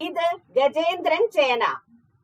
ഇത് ഗജേന്ദ്രൻ ചേന.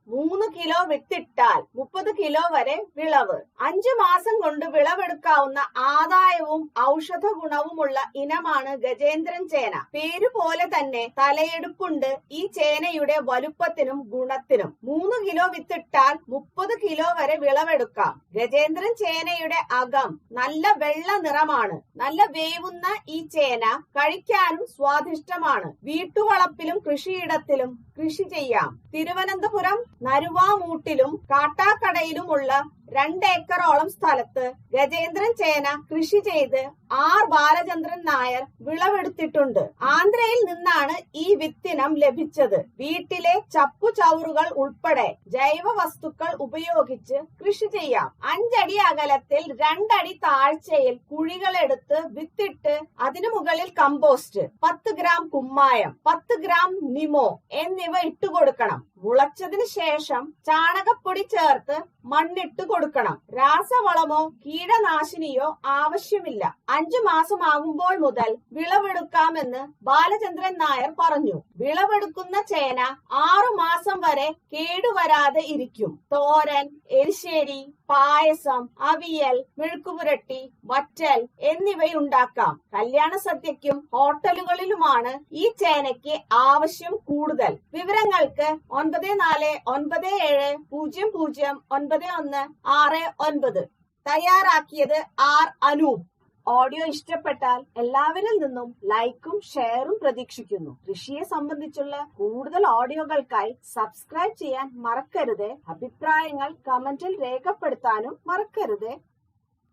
മൂന്ന് കിലോ വിത്തിട്ടാൽ മുപ്പത് കിലോ വരെ വിളവ്. അഞ്ചു മാസം കൊണ്ട് വിളവെടുക്കാവുന്ന ആദായവും ഔഷധ ഗുണവുമുള്ള ഇനമാണ് ഗജേന്ദ്രൻ ചേന. പേരു പോലെ തന്നെ തലയെടുപ്പുണ്ട്. ഈ ചേനയുടെ വലുപ്പത്തിനും ഗുണത്തിനും മൂന്ന് കിലോ വിത്തിട്ടാൽ മുപ്പത് കിലോ വരെ വിളവെടുക്കാം. ഗജേന്ദ്രൻ ചേനയുടെ അകം നല്ല വെള്ള നിറമാണ്. നല്ല വേവുന്ന ഈ ചേന കഴിക്കാനും സ്വാദിഷ്ടമാണ്. വീട്ടുവളപ്പിലും കൃഷിയിടത്തിലും കൃഷി ചെയ്യാം. തിരുവനന്തപുരം നരുവാമൂട്ടിലും കാട്ടാക്കടയിലുമുള്ള രണ്ട് ഏക്കറോളം സ്ഥലത്ത് ഗജേന്ദ്രൻ ചേന കൃഷി ചെയ്ത് ആർ ബാലചന്ദ്രൻ നായർ വിളവെടുത്തിട്ടുണ്ട്. ആന്ധ്രയിൽ നിന്നാണ് ഈ വിത്തിനം ലഭിച്ചത്. വീട്ടിലെ ചപ്പു ചവറുകൾ ഉൾപ്പെടെ ജൈവ വസ്തുക്കൾ ഉപയോഗിച്ച് കൃഷി ചെയ്യാം. അഞ്ചടി അകലത്തിൽ രണ്ടടി താഴ്ചയിൽ കുഴികളെടുത്ത് വിത്തിട്ട് അതിനു മുകളിൽ കമ്പോസ്റ്റ് പത്ത് ഗ്രാം കുമ്മായം പത്ത് ഗ്രാം നിമോ എന്നിവ ഇട്ടുകൊടുക്കണം മുളച്ചതിന് ശേഷം ചാണകപ്പൊടി ചേർത്ത് മണ്ണിട്ട് കൊടുക്കണം. രാസവളമോ കീടനാശിനിയോ ആവശ്യമില്ല. അഞ്ചു മാസമാകുമ്പോൾ മുതൽ വിളവെടുക്കാമെന്ന് ബാലചന്ദ്രൻ നായർ പറഞ്ഞു. വിളവെടുക്കുന്ന ചേന ആറു മാസം വരെ കേടുവരാതെ ഇരിക്കും. തോരൻ എരിശ്ശേരി പായസം അവിയൽ മെഴുക്കുപുരട്ടി വറ്റൽ എന്നിവയുണ്ടാക്കാം. കല്യാണ സദ്യക്കും ഹോട്ടലുകളിലുമാണ് ഈ ചേനയ്ക്ക് ആവശ്യം കൂടുതൽ. വിവരങ്ങൾക്ക് ഒൻപത് നാല് ഒൻപത് ഏഴ് പൂജ്യം പൂജ്യം ഒൻപത് ഒന്ന് ആറ് ഒൻപത്. തയ്യാറാക്കിയത് ആർ അനൂപ്. ഓഡിയോ ഇഷ്ടപ്പെട്ടാൽ എല്ലാവരിൽ നിന്നും ലൈക്കും ഷെയറും പ്രതീക്ഷിക്കുന്നു. കൃഷിയെ സംബന്ധിച്ചുള്ള കൂടുതൽ ഓഡിയോകൾക്കായി സബ്സ്ക്രൈബ് ചെയ്യാൻ മറക്കരുത്. അഭിപ്രായങ്ങൾ കമന്റിൽ രേഖപ്പെടുത്താനും മറക്കരുത്.